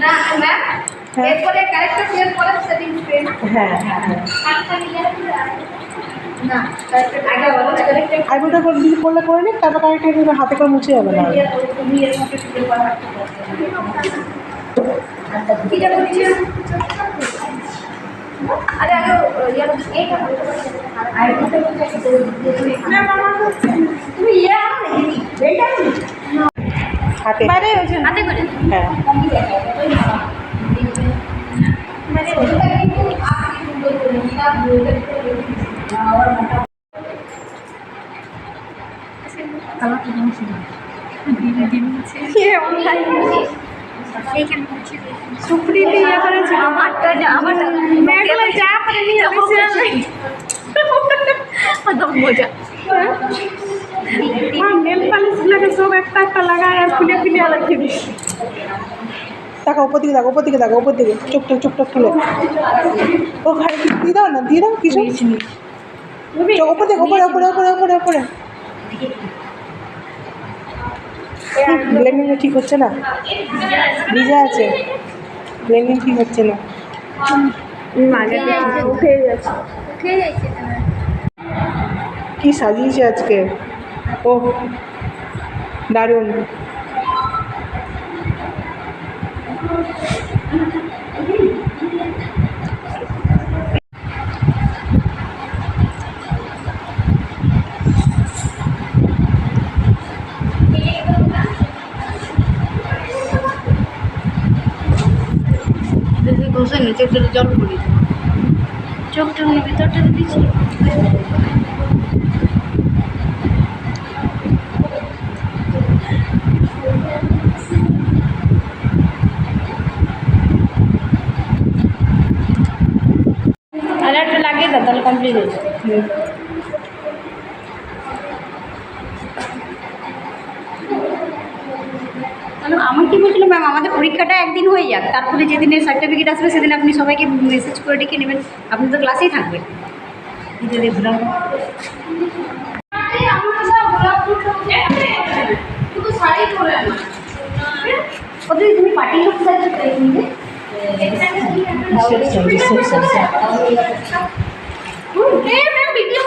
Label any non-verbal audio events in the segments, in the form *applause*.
না ম্যাম হ্যাঁ। এরপরে ক্যারেক্টার ক্লিয়ার করে সেটিং হ্যাঁ হ্যাঁ হ্যাঁ না করলে করে নিক তারপর কারেক্ট হাতে করে মুছে যাবে না আরে আগে এইটা না তুমি ইয়ে আনো নাকি বেলটা হাতে। হাতে করে। হ্যাঁ। মানে সুপ্রিতি আমারটা যা আমারটা যা করে নিয়ে মজা *laughs* লাগে সব একটা একটা লাগায় আর খুলে খুলে রেখে দিস দেখো ওপর দিকে দেখো ওপর দিকে দেখো ওপর দিকে। চোখটা চোখটা খুলে। ও ঘাড়ে দিয়ে দাও না দিয়ে দাও কিছু। ওপর দিকে ওপরে ওপরে ওপরে ওপরে ওপরে ব্লেন্ডিং ঠিক হচ্ছে না? ভিজা আছে। ব্লেন্ডিং ঠিক হচ্ছে না। কি সাজিয়েছে আজকে? ও দারুণ। বেশি ঘষে নি চোখটা জল পড়ি। চোখটা ভিতরটা দিচ্ছি আর একটা লাগিয়ে তাহলে আমার কি বলছিল ম্যাম? আমাদের পরীক্ষাটা একদিন হয়ে যাক। তারপরে যেদিনে সার্টিফিকেট আসবে সেদিন আপনি সবাইকে মেসেজ করে ডেকে নেবেন। আপনি তো ক্লাসেই থাকবেন। তুমি পার্টি ভিডিও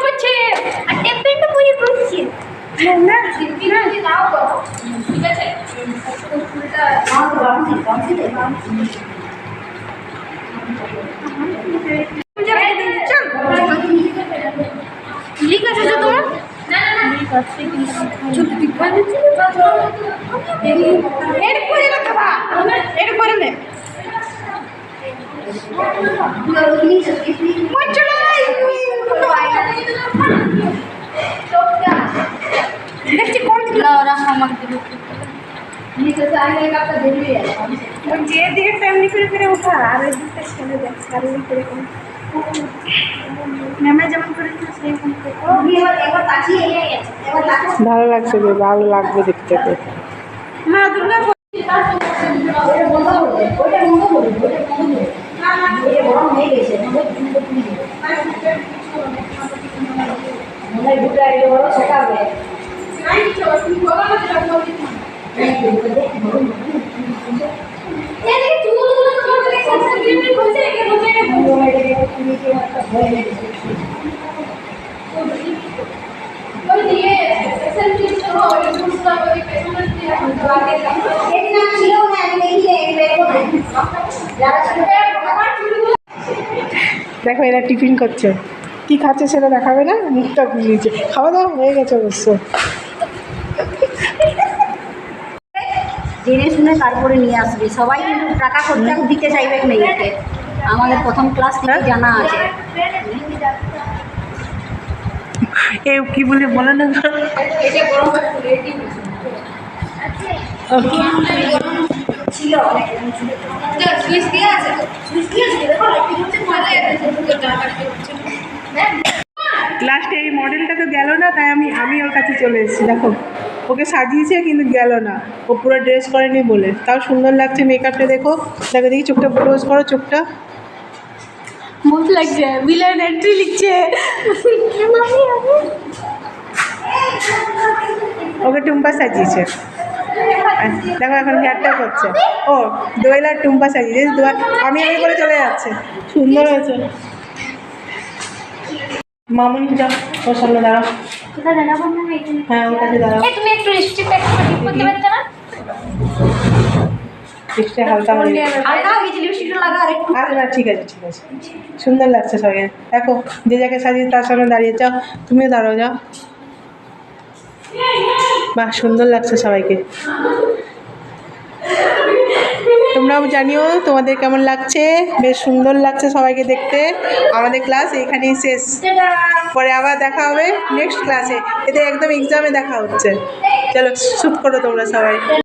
করছে আর টেম্পেলটা বইয়ে করছি না নাও করো ঠিক আছে ফুলটা নাও বাউন্সি বাউন্সি দে বাউন্সি লিক আছে যে তোমার এরপরে রাখবা এরপরে নে দেখছি কোন ওরা আমার যে দিকে ফ্যামিলি করে করে ওঠা আর ওই দিকটা ছেড়ে দেয় সারি করে করে ম্যামরা যেমন করেছিল সেরকম এবার তাকিয়ে গেছে এবার ভালো লাগছে যে ভালো লাগবে দেখতে তো মা দুর্গা দেখো এরা টিফিন করছে। কি খাচ্ছে সেটা দেখাবে না? মুখটা বুঝিয়েছে খাওয়া দাওয়া হয়ে গেছে অবশ্য। জেনে শুনে তারপরে নিয়ে আসবে। সবাই কিন্তু টাকা খরচা দিতে চাইবে না একে। আমাদের প্রথম ক্লাস থেকে জানা আছে। এ কি বলে বলে না ছিল সুইচ দিয়ে আছে সুইচ দিয়ে আছে দেখো লাইটিং হচ্ছে মজা লাস্টে এই মডেলটা তো গেল না তাই আমি আমি ওর কাছে চলে এসেছি। দেখো ওকে সাজিয়েছে কিন্তু গেল না। ও পুরো ড্রেস করেনি বলে। তাও সুন্দর লাগছে মেকআপটা দেখো। দেখো দেখি চোখটা ক্লোজ করো চোখটা। মত লাগছে। বিলেন এন্ট্রি লিখছে। ওকে টুম্পা সাজিয়েছে। দেখো এখন হেয়ারটা করছে। ও দোয়েলার টুম্পা সাজিয়েছে দোয়া আমি আমি করে চলে যাচ্ছে। সুন্দর হয়েছে। মামুনি যাও ওর সামনে দাঁড়াও হ্যাঁ ওর কাছে দাঁড়াও। তুমি একটু লিপস্টিক করতে পারতে না? লিপস্টিক হালকা ঠিক আছে ঠিক আছে। সুন্দর লাগছে সবাই দেখো যে যাকে সাজিয়ে তার সামনে দাঁড়িয়ে যাও তুমিও দাঁড়াও যাও। বাহ সুন্দর লাগছে সবাইকে। তোমরাও জানিও তোমাদের কেমন লাগছে? বেশ সুন্দর লাগছে সবাইকে দেখতে। আমাদের ক্লাস এখানেই শেষ। পরে আবার দেখা হবে নেক্সট ক্লাসে এতে একদম এক্সামে দেখা হচ্ছে। চলো শ্যুট করো তোমরা সবাই।